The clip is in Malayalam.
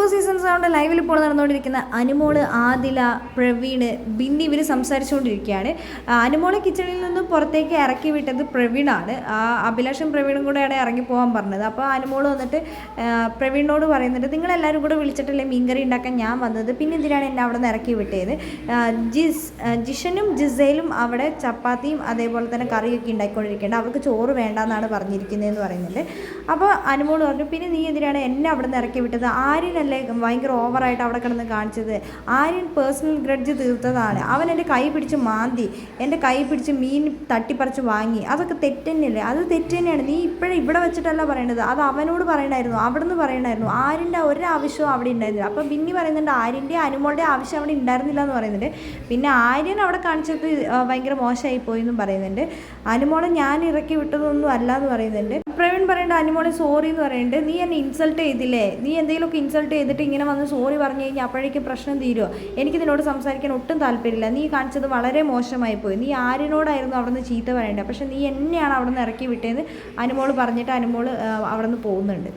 ബോസ് സീസൺസ് സൗണ്ട് ലൈവിൽ ഇപ്പോൾ നടന്നുകൊണ്ടിരിക്കുന്ന അനുമോൾ ആദില പ്രവീൺ ബിന്നി ഇവർ സംസാരിച്ചുകൊണ്ടിരിക്കുകയാണ്. അനുമോളെ കിച്ചണിൽ നിന്നും പുറത്തേക്ക് ഇറക്കി വിട്ടത് പ്രവീണാണ്. അഭിലാഷും പ്രവീണും കൂടെയാണ് ഇറങ്ങി പോകാൻ പറഞ്ഞത്. അപ്പോൾ അനുമോൾ വന്നിട്ട് പ്രവീണിനോട് പറയുന്നുണ്ട് നിങ്ങളെല്ലാവരും കൂടെ വിളിച്ചിട്ടല്ലേ മീൻകറി ഉണ്ടാക്കാൻ ഞാൻ വന്നത്? പിന്നെ എന്തിനാണ് എന്നെ അവിടെ നിന്ന് ഇറക്കി വിട്ടത് ജിസ് ജിഷനും ജിസയിലും അവിടെ ചപ്പാത്തിയും അതേപോലെ തന്നെ കറിയൊക്കെ ഉണ്ടാക്കിക്കൊണ്ടിരിക്കേണ്ട അവർക്ക് ചോറ് വേണ്ടെന്നാണ് പറഞ്ഞിരിക്കുന്നതെന്ന് പറയുന്നുണ്ട്. അപ്പോൾ അനുമോൾ പറഞ്ഞു പിന്നെ നീ എന്തിനാണ് എന്നെ അവിടെ നിന്ന് ഇറക്കി വിട്ടത്? ആര്യനല്ലേ ഭയങ്കര ഓവറായിട്ട് അവിടെ കിടന്ന് കാണിച്ചത്. ആര്യൻ പേഴ്സണൽ ഗ്രഡ്ജ് തീർത്തതാണ്. അവൻ എന്റെ കൈ പിടിച്ച് മാന്തി എന്റെ കൈ പിടിച്ച് മീൻ തട്ടിപ്പറിച്ച് വാങ്ങി. അതൊക്കെ തെറ്റന്നെയല്ലേ? അത് തെറ്റ് തന്നെയാണ് നീ ഇപ്പോഴും ഇവിടെ വെച്ചിട്ടല്ല പറയേണ്ടത് അത് അവനോട് പറയണമായിരുന്നു അവിടെ നിന്ന് പറയണമായിരുന്നു ആര്യന്റെ ഒരാവശ്യവും അവിടെ ഉണ്ടായിരുന്നില്ല. അപ്പം പിന്നെ പറയുന്നുണ്ട് ആര്യന്റെ അനുമോളുടെ ആവശ്യം അവിടെ ഉണ്ടായിരുന്നില്ല എന്ന് പറയുന്നുണ്ട്. പിന്നെ ആര്യൻ അവിടെ കാണിച്ചത് ഭയങ്കര മോശമായി പോയി എന്നും പറയുന്നുണ്ട്. അനുമോളെ ഞാൻ ഇറക്കി വിട്ടതൊന്നും അല്ല എന്ന് പറയുന്നുണ്ട്. പ്രവീൺ പറയേണ്ട അനുമോളെ സോറി എന്ന് പറയുന്നുണ്ട് നീ എന്നെ ഇൻസൾട്ട് ചെയ്തില്ലേ? നീ എന്തെങ്കിലുമൊക്കെ ഇൻസൾട്ട് ചെയ്തിട്ട് ഇങ്ങനെ വന്ന് സോറി പറഞ്ഞു കഴിഞ്ഞാൽ അപ്പോഴേക്കും പ്രശ്നം തീരുമോ എനിക്ക് നിന്നോട് സംസാരിക്കാൻ ഒട്ടും താല്പര്യമില്ല. നീ കാണിച്ചത് വളരെ മോശമായി പോയി. നീ ആരിനോടായിരുന്നു അവിടുന്ന് ചീത്ത പറയേണ്ടത് പക്ഷെ നീ എന്നെയാണ് അവിടുന്ന് ഇറക്കി വിട്ടതെന്ന് അനുമോൾ പറഞ്ഞിട്ട് അനുമോൾ അവിടുന്ന് പോകുന്നുണ്ട്.